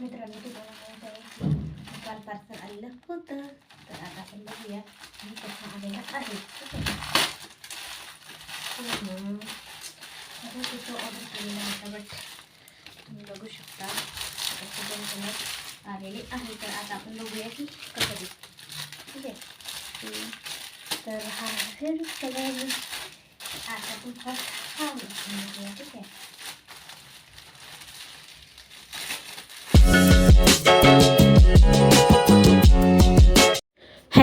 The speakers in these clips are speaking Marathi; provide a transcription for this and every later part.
मित्रांनो तुम्हाला माहीत आहे की काल पार्सल आलेलं होतं तर आता आपण बघूया मी कसं आलेलं आहे ठीक आहे हम्म. आता तिथं ऑर्डर केलेलं होतं बट तुम्ही बघू शकता कसं दोन कलर आलेले आहे तर आता आपण बघूया की कसं दिसतं ठीक आहे हम्म. तर हा आहे कलर आता आपण फर्स्ट हा बघूया ठीक आहे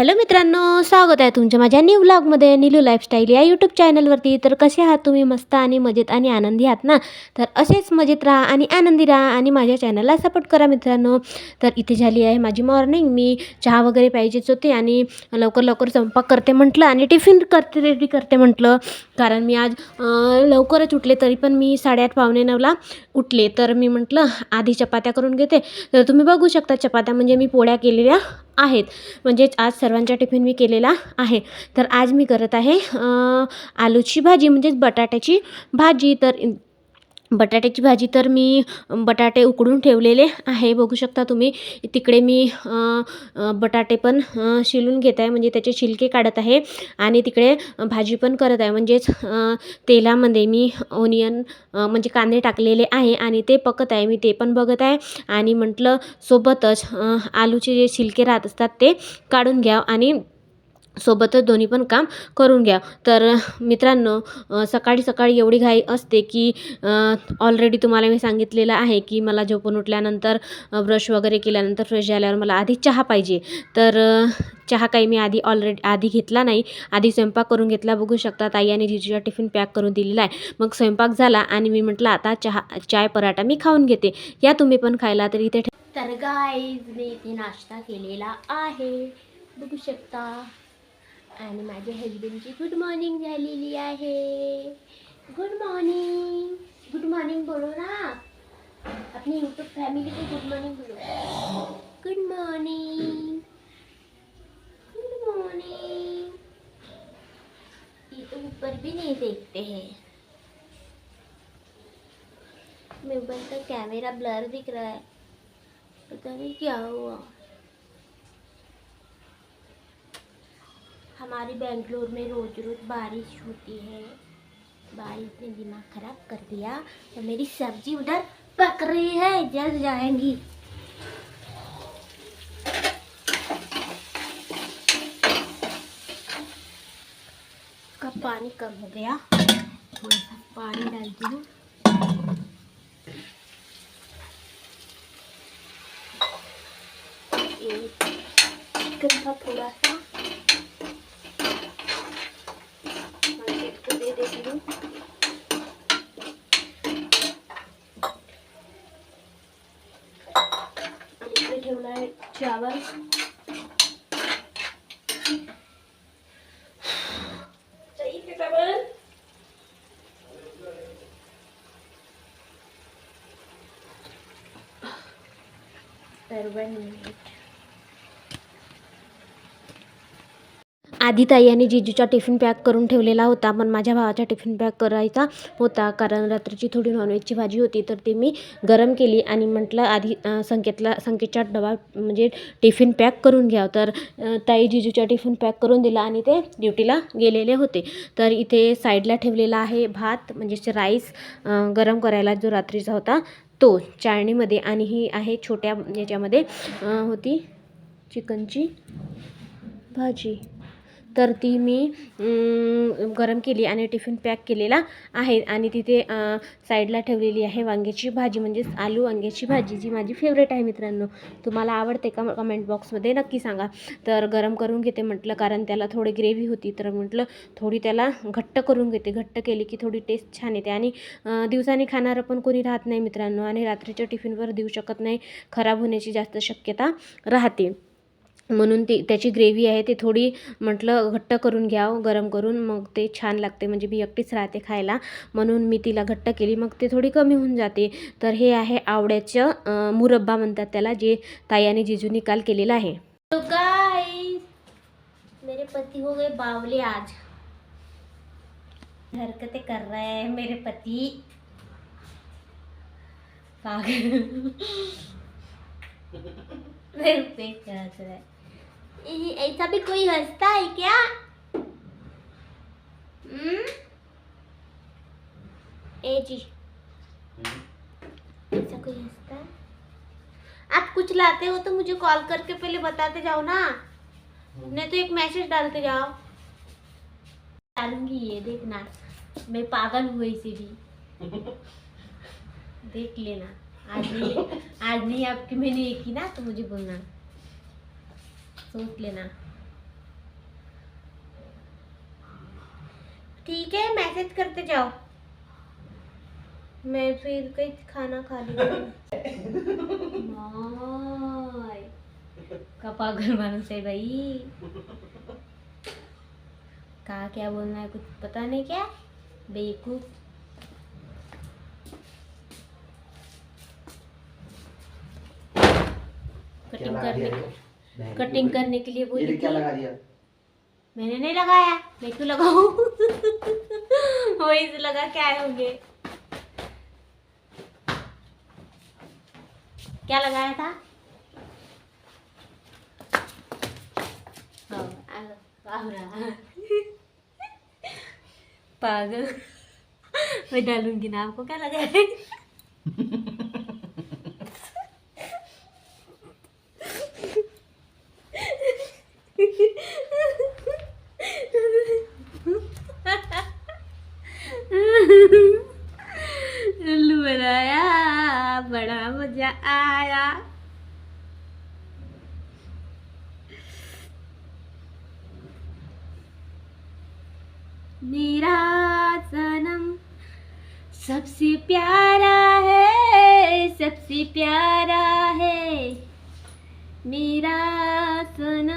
हॅलो मित्रांनो स्वागत आहे तुमच्या माझ्या न्यू ब्लॉगमध्ये निलू लाईफस्टाईल या यूट्यूब चॅनलवरती तर कसे आहात तुम्ही? मस्त आणि मजेत आणि आनंदी आहात ना? तर असेच मजेत राहा आणि आनंदी राहा आणि माझ्या चॅनलला सपोर्ट करा मित्रांनो. तर इथे झाली आहे माझी मॉर्निंग मी चहा वगैरे पाहिजेच होते आणि लवकर लवकर स्वयंपाक करते म्हटलं आणि टिफिन करते रेडी करते म्हटलं. कारण मी आज लवकरच उठले तरी पण मी साडेआठ पावणे नऊला उठले. तर मी म्हटलं आधी चपात्या करून घेते. तर तुम्ही बघू शकता चपात्या म्हणजे मी पोळ्या केलेल्या आहेत. म्हणजेच आज सर्व सर्वांच्या टिफिन मी केलेला आहे. तर आज मी करत आहे आलूची भाजी म्हणजेच बटाट्याची भाजी. तर बटाट्याची भाजी तर मी बटाटे उकडून ठेवलेले आहे. बघू शकता तुम्ही तिकडे मी बटाटे पण शिलून घेत आहे. म्हणजे त्याचे छिलके काढत आहे आणि तिकडे भाजी पण करत आहे. म्हणजेच तेलामध्ये मी ओनियन म्हणजे कांदे टाकलेले आहे आणि ते पकत आहे. मी ते पण बघत आहे आणि म्हटलं सोबतच आलूचे जे छिलके राहत असतात ते काढून घ्याव आणि सोबतच दोन्ही पण काम करून घ्या. तर मित्रांनो सकाळी सकाळी एवढी घाई असते की ऑलरेडी तुम्हाला मी सांगितलेलं आहे की मला झोपून उठल्यानंतर ब्रश वगैरे केल्यानंतर फ्रेश झाल्यावर मला आधी चहा पाहिजे. तर चहा काही मी आधी ऑलरेडी आधी घेतला नाही. आधी स्वयंपाक करून घेतला बघू शकता. ताई आणि जिजूचा टिफिन पॅक करून दिलेला आहे. मग स्वयंपाक झाला आणि मी म्हटलं आता चहा चाय पराठा मी खाऊन घेते. या तुम्ही पण खायला तर इथे तर गाईज मी इथे नाश्ता केलेला आहे. बघू शकता. आणि माझ्या हजबंडची गुड मॉर्निंग झालेली आहे. गुड मॉर्निंग गुड मॉर्निंग बोलो ना? अपनी यूट्यूब फैमिली को गुड मॉर्निंग बोलो. गुड मॉर्निंग गुड मॉर्निंग ये तो ऊपर भी नहीं देखते हैं. मोबाइल का कैमरा ब्लर दिख रहा है. पता नहीं क्या हुआ. हमारे बेंगलोर में रोज रोज बारिश होती है। बारिश ने दिमाग खराब कर दिया। तो मेरी सब्ज़ी उधर पक रही है। जल जाएँगी। का पानी कम हो गया। थोड़ा सा पानी डालती हूँ। था थोड़ा सा। चावल चाहिए क्या आधी ताई आणि जिजूचा टिफिन पॅक करून ठेवलेला होता पण माझ्या भावाचा टिफिन पॅक करायचा होता कारण रात्रीची थोडी नॉनव्हेजची भाजी होती तर ती मी गरम केली आणि म्हटलं आधी संकेतला संकेतचा डबा म्हणजे टिफिन पॅक करून घ्या तर ताई जिजूचा टिफिन पॅक करून दिला आणि ते ड्युटीला गेलेले होते. तर इथे साईडला ठेवलेला आहे भात म्हणजे राईस गरम करायला जो रात्रीचा होता तो चाळणीमध्ये आणि ही आहे छोट्या याच्यामध्ये होती चिकनची भाजी. तर ती मी गरम केली आणि टिफिन पॅक केलेला आहे. आणि तिथे साईडला ठेवलेली आहे वांग्याची भाजी म्हणजेच आलू वांग्याची भाजी जी माझी फेवरेट आहे मित्रांनो. तुम्हाला आवडते का कमेंट बॉक्समध्ये नक्की सांगा. तर गरम करून घेते म्हटलं कारण त्याला थोडी ग्रेव्ही होती तर म्हटलं थोडी त्याला घट्ट करून घेते. घट्ट केली की थोडी टेस्ट छान येते. आणि दिवसाने खाणारं पण कोणी राहत नाही मित्रांनो आणि रात्रीच्या टिफिनवर देऊ शकत नाही. खराब होण्याची जास्त शक्यता राहते. म्हणून ती त्याची ग्रेव्ही आहे ती थोडी म्हटलं घट्ट करून घ्यावं हो, गरम करून मग ते छान लागते म्हणजे मी एकटीच राहते खायला म्हणून मी तिला घट्ट केली मग ते थोडी कमी होऊन जाते. तर हे आहे आवड्याचं मुरब्बा म्हणतात त्याला जे ताई आणि जिजूनी काल केलेलं आहे. तो मेरे पति हो गए बावले आज. हरकतें कर रहे हैं मेरे पति. पागल. मेरे पे क्या रहा है? ऐसा भी कोई हंसता है क्या हम्म? ए जी ऐसा कोई हंसता है आप कुछ लाते हो तो मुझे कॉल करके पहले बताते जाओ ना। नहीं तो एक मैसेज डालते जाओ। डालूँगी ये देखना। मैं पागल हुई इसी भी। देख लेना। आज नहीं आज नहीं आपकी मैंने एक ही ना तो मुझे बोलना। सोच लेना। ठीक है मैसेज करते जाओ। मैं फिर कहीं खाना खा लूँगी माय का पागल मानुस है भाई? कहा क्या बोलना है कुछ पता नहीं क्या? बेवकूफ़। कटिंग करने कटिंग करने के लिए बोली क्या लगा दिया मैंने नहीं लगाया मैं क्यों लगाऊँ वही से लगा के आए होंगे क्या लगाया था हाँ। पागल मैं डालूँगी ना आपको क्या लगाया है बनाया बड़ा मजा आया. मेरा सनम सबसे प्यारा है सबसे प्यारा है. मेरा सनम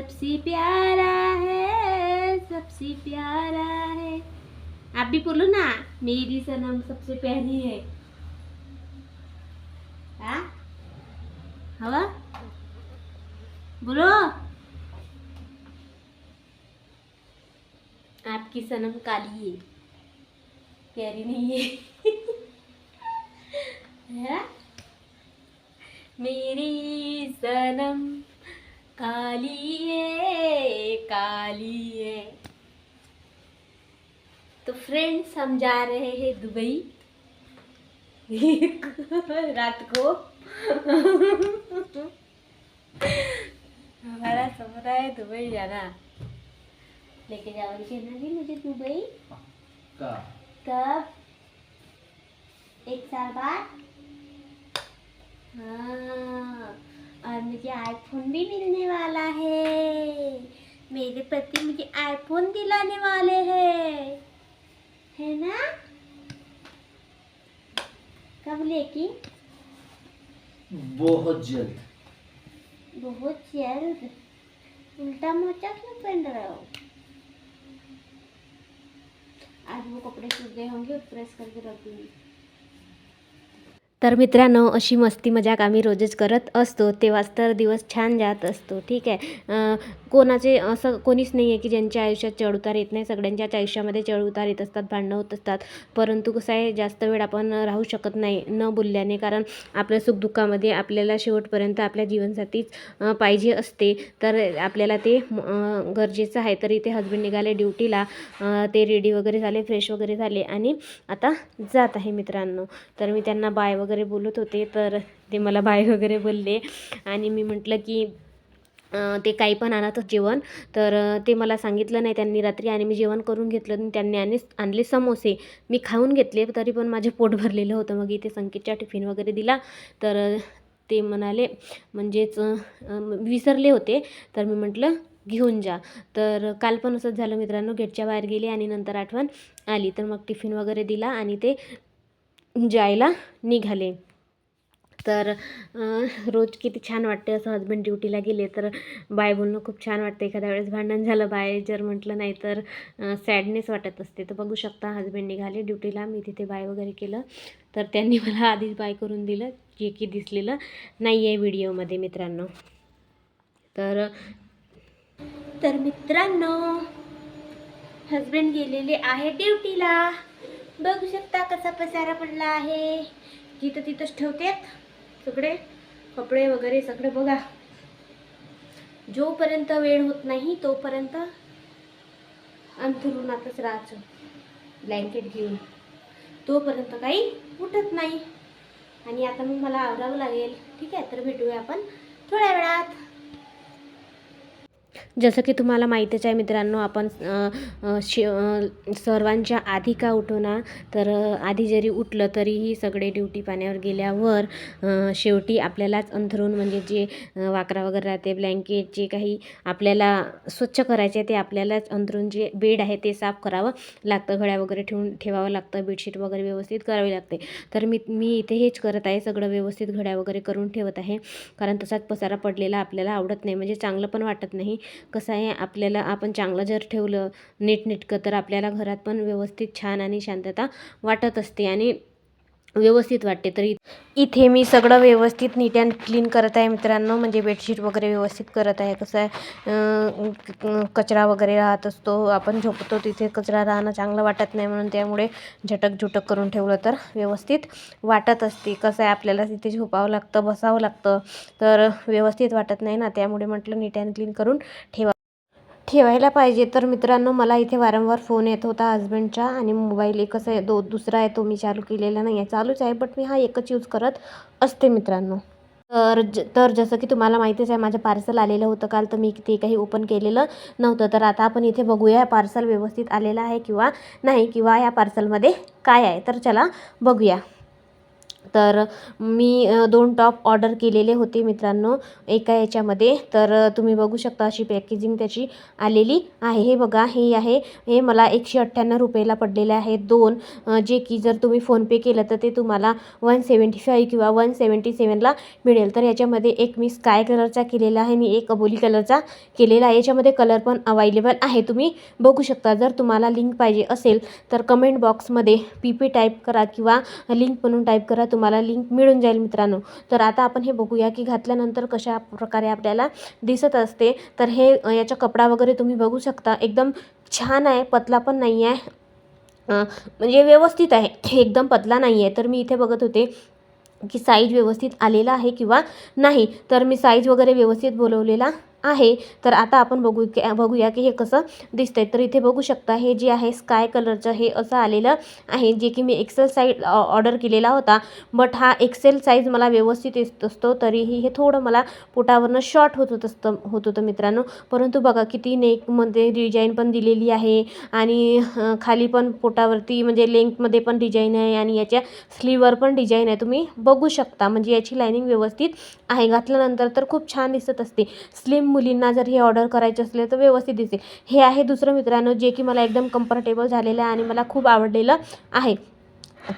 सबसे प्यारा है सबसे प्यारा है। आप भी बोलो ना मेरी सनम सबसे प्यारी है? हवा? बोलो। आपकी सनम काली है। प्यारी नहीं है। है? मेरी सनम काली है काली है तो फ्रेंड्स हम जा रहे हैं दुबई। रात को। हमारा सपना है दुबई जाना। लेके जाओगे ना जी मुझे दुबई? कब एक साल बाद। हाँ। मुझे आईफोन भी मिलने वाला है। मेरे पति मुझे आईफोन दिलाने वाले हैं। है ना? कब लेकी? बहुत जल्द। बहुत जल्द? उल्टा मोचा क्यों पहन रहे हो? आज वो कपड़े सूख गए होंगे प्रेस करके रख दूँगी। तर मित्रांनो अशी मस्ती मजाक आम्ही रोजच करत असतो. तेव्हाच तर दिवस छान जात असतो. ठीक आहे? कोणाचे असं कोणीच नाही आहे की ज्यांच्या आयुष्यात चढउतार येत नाही. सगळ्यांच्याच आयुष्यामध्ये चढउतार येत असतात भांडणं होत असतात. परंतु कसं आहे जास्त वेळ आपण राहू शकत नाही न बोलल्याने. कारण आपल्या सुखदुःखामध्ये आपल्याला शेवटपर्यंत आपल्या जीवनसाथीच पाहिजे असते. तर आपल्याला ते गरजेचं आहे. तर इथे हजबंड निघाले ड्युटीला ते रेडी वगैरे झाले फ्रेश वगैरे झाले. आणि आता जात आहे मित्रांनो. तर मी त्यांना बाय वगैरे बोलत होते. तर ते मला बाय वगैरे बोलले. आणि मी म्हटलं की ते काही पण आणत जेवण. तर ते मला सांगितलं नाही त्यांनी रात्री आणि मी जेवण करून घेतलं आणि त्यांनी आणि आणले समोसे. मी खाऊन घेतले तरी पण माझे पोट भरलेलं होतं. मग इथे संकेतच्या टिफिन वगैरे दिला. तर ते म्हणाले म्हणजेच विसरले होते. तर मी म्हटलं घेऊन जा. तर काल पण असंच झालं मित्रांनो. गेटच्या बाहेर गेले आणि नंतर आठवण आली. तर मग टिफिन वगैरे दिला आणि ते जायला निघाले. तर रोज किती छान वाटते असं हजबंड ड्युटीला गेले तर बाय बोलणं खूप छान वाटतं एखाद्या वेळेस भांडण झालं बाय जर म्हटलं नाही तर सॅडनेस वाटत असते. तर बघू शकता हजबंड निघाले ड्युटीला मी तिथे बाय वगैरे केलं. तर त्यांनी मला आधीच बाय करून दिलं जे की दिसलेलं नाही आहे व्हिडिओमध्ये मित्रांनो. तर तर मित्रांनो हजबंड गेलेले आहे ड्युटीला बघू शकता कसा पसारा पडला आहे. जिथं तिथंच ठेवतात. सगळे कपडे वगैरे सगळे बघा. जोपर्यंत वेळ होत नाही तोपर्यंत अंथरुणातच राहायचं. ब्लँकेट घेऊन. तोपर्यंत काही उठत नाही. आणि आता मग मला आवरावं लागेल. ठीक आहे तर भेटूया आपण थोड्या वेळात. जसं की तुम्हाला माहीतच आहे मित्रांनो आपण शि सर्वांच्या आधी का उठो ना तर आधी जरी उठलं तरीही सगळे ड्युटी पाण्यावर गेल्यावर शेवटी आपल्यालाच अंथरून म्हणजे जे वाकरा वगैरे राहते ब्लँकेट जे काही आपल्याला स्वच्छ करायचे ते आपल्यालाच अंथरूण जे बेड आहे ते साफ करावं लागतं. घड्या वगैरे ठेवून ठेवावं लागतं बेडशीट वगैरे व्यवस्थित करावी लागते. तर मी मी इथे हेच करत आहे सगळं व्यवस्थित घड्या वगैरे करून ठेवत आहे. कारण तसाच पसारा पडलेला आपल्याला आवडत नाही म्हणजे चांगलं पण वाटत नाही. कसं आहे आपल्याला आपण चांगलं जर ठेवलं नीटनेटकं तर आपल्याला घरात पण व्यवस्थित छान आणि शांतता वाटत असते. आणि व्यवस्थित वाटते तर इथे मी सगळं व्यवस्थित नीट अँड क्लीन करत आहे मित्रांनो. म्हणजे बेडशीट वगैरे व्यवस्थित करत आहे. कसं आहे कचरा वगैरे राहत असतो. आपण झोपतो तिथे कचरा राहणं चांगलं वाटत नाही म्हणून त्यामुळे झटक झुटक करून ठेवलं तर व्यवस्थित वाटत असते. कसं आहे आपल्याला तिथे झोपावं लागतं बसावं लागतं. तर व्यवस्थित वाटत नाही ना. त्यामुळे म्हटलं नीट अँड क्लीन करून ठेवा. ठेवायला पाहिजे. तर मित्रांनो मला इथे वारंवार फोन येत होता हजबंडचा आणि मोबाईल एकच आहे दो दुसरा आहे तो मी चालू केलेला नाही आहे चालूच आहे बट मी हा एकच यूज करत असते मित्रांनो. तर ज तर जसं की तुम्हाला माहितीच आहे माझं पार्सल आलेलं होतं काल तर मी ते काही ओपन केलेलं नव्हतं. तर आता आपण इथे बघूया पार्सल व्यवस्थित आलेलं आहे किंवा नाही किंवा ह्या पार्सलमध्ये काय आहे. तर चला बघूया. तर मी दोन टॉप ऑर्डर केलेले होते मित्रांनो एका याच्यामध्ये. तर तुम्ही बघू शकता अशी पॅकेजिंग त्याची आलेली आहे. हे बघा हे आहे. हे मला एकशे अठ्ठ्याण्णव रुपयाला पडलेले आहे. दोन जे की जर तुम्ही फोनपे केलं तर ते तुम्हाला वन सेवन्टी फाईव्ह किंवा वन सेवन्टी सेवनला मिळेल. तर याच्यामध्ये एक मी स्काय कलरचा केलेला आहे. आणि एक अबोली कलरचा केलेला आहे. याच्यामध्ये कलर पण अवेलेबल आहे. तुम्ही बघू शकता. जर तुम्हाला लिंक पाहिजे असेल तर कमेंट बॉक्समध्ये पी पी टाईप करा किंवा लिंक म्हणून टाईप करा. तुम्हाला लिंक मिळून जाईल मित्रांनो. तर आता आपण हे बघूया की घातल्यानंतर कशा प्रकारे आपल्याला दिसत असते. तर हे याचा कपडा वगैरे तुम्ही बघू शकता. एकदम छान आहे पतला पण नाही आहे म्हणजे व्यवस्थित आहे. एकदम पतला नाही आहे तर मी इथे बघत होते की साईज व्यवस्थित आलेला आहे किंवा नाही. तर मी साईज वगैरे व्यवस्थित बोलवलेला आहे. तर आता आपण बघू की बघूया की हे कसं दिसतंय. तर इथे बघू शकता हे जे आहे स्काय कलरचं हे असं आलेलं आहे जे की मी एक्सेल साईज ऑर्डर केलेला होता. बट हा एक्सेल साईज मला व्यवस्थित येत असतो तरीही हे थोडं मला पोटावरनं शॉर्ट होत होत असतं होत होतं मित्रांनो. परंतु बघा किती नेकमध्ये डिझाईन पण दिलेली आहे आणि खाली पण पोटावरती म्हणजे लेंथमध्ये पण डिझाईन आहे आणि याच्या स्लीववर पण डिझाईन आहे. तुम्ही बघू शकता. म्हणजे याची लायनिंग व्यवस्थित आहे. घातल्यानंतर तर खूप छान दिसत असते. स्लिम मुलींना जर हे ऑर्डर करायचे असले तर व्यवस्थित दिसेल. हे आहे दुसरं मित्रांनो जे की मला एकदम कम्फर्टेबल झालेलं आहे आणि मला खूप आवडलेलं आहे.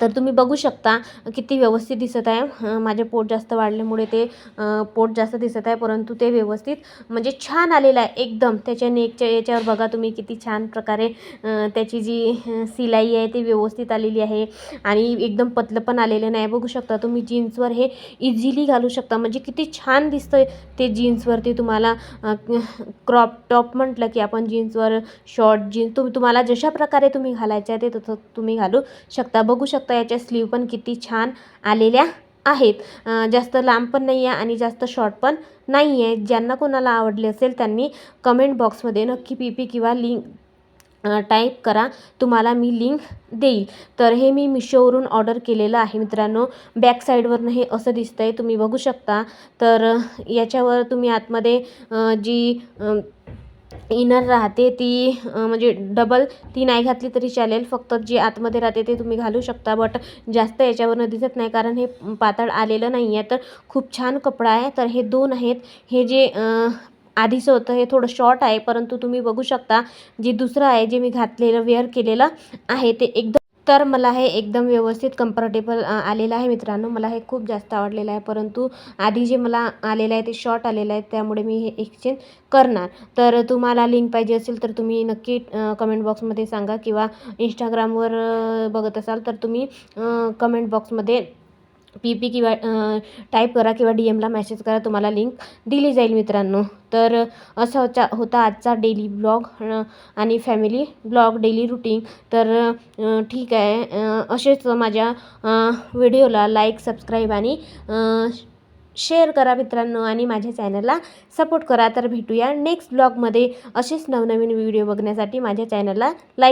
तर तुम्ही बघू शकता किती व्यवस्थित दिसत आहे. माझे पोट जास्त वाढल्यामुळे ते पोट जास्त दिसत आहे परंतु ते व्यवस्थित म्हणजे छान आलेलं आहे एकदम. त्याच्या नेकच्या याच्यावर बघा तुम्ही किती छान प्रकारे त्याची जी सिलाई आहे ती व्यवस्थित आलेली आहे आणि एकदम पतलं पण आलेलं नाही. बघू शकता तुम्ही जीन्सवर हे इझिली घालू शकता. म्हणजे किती छान दिसतं ते जीन्सवरती तुम्हाला क्रॉप टॉप म्हटलं की आपण जीन्सवर शॉर्ट जीन्स तुम्ही तुम्हाला जशा प्रकारे तुम्ही घालायचं आहे ते तसं तुम्ही घालू शकता. बघू शकता याच्या स्लीव पण किती छान आलेल्या आहेत. जास्त लांब पण नाही आहे आणि जास्त शॉर्ट पण नाही आहे ज्यांना कोणाला आवडले असेल त्यांनी कमेंट बॉक्समध्ये नक्की पी पी किंवा लिंक टाईप करा. तुम्हाला मी लिंक देईल. तर हे मी मिशोवरून ऑर्डर केलेलं आहे मित्रांनो. बॅक साईडवरनं हे असं दिसतं आहे तुम्ही बघू शकता. तर याच्यावर तुम्ही आतमध्ये जी इनर राहते ती म्हणजे डबल ती नाही घातली तरी चालेल. फक्त जे आतमध्ये राहते ते तुम्ही घालू शकता. बट जास्त याच्यावरनं दिसत नाही कारण हे पातळ आलेलं नाही आहे तर खूप छान कपडा आहे. तर हे दोन आहेत. हे जे आधीचं होतं हे थोडं शॉर्ट आहे. परंतु तुम्ही बघू शकता जे दुसरं आहे जे मी घातलेलं वेअर केलेलं आहे ते एकदम तर मला हे एकदम व्यवस्थित कम्फर्टेबल आलेलं आहे मित्रांनो. मला हे खूप जास्त आवडलेलं आहे. परंतु आधी जे मला आलेलं आहे ते शॉर्ट आलेलं आहे त्यामुळे मी हे एक्सचेंज करणार. तर तुम्हाला लिंक पाहिजे असेल तर तुम्ही नक्की कमेंट बॉक्समध्ये सांगा किंवा इंस्टाग्रामवर बघत असाल तर तुम्ही कमेंट बॉक्समध्ये पी पी किंवा टाईप करा किंवा डी एमला मॅसेज करा तुम्हाला लिंक दिली जाईल मित्रांनो. तर असा होता होता आजचा डेली ब्लॉग आणि फॅमिली ब्लॉग डेली रुटीन तर ठीक आहे असेच माझ्या व्हिडिओला लाईक सबस्क्राईब आणि शेअर करा मित्रांनो आणि माझ्या चॅनलला सपोर्ट करा. तर भेटूया नेक्स्ट ब्लॉगमध्ये असेच नवनवीन व्हिडिओ बघण्यासाठी माझ्या चॅनलला लाईक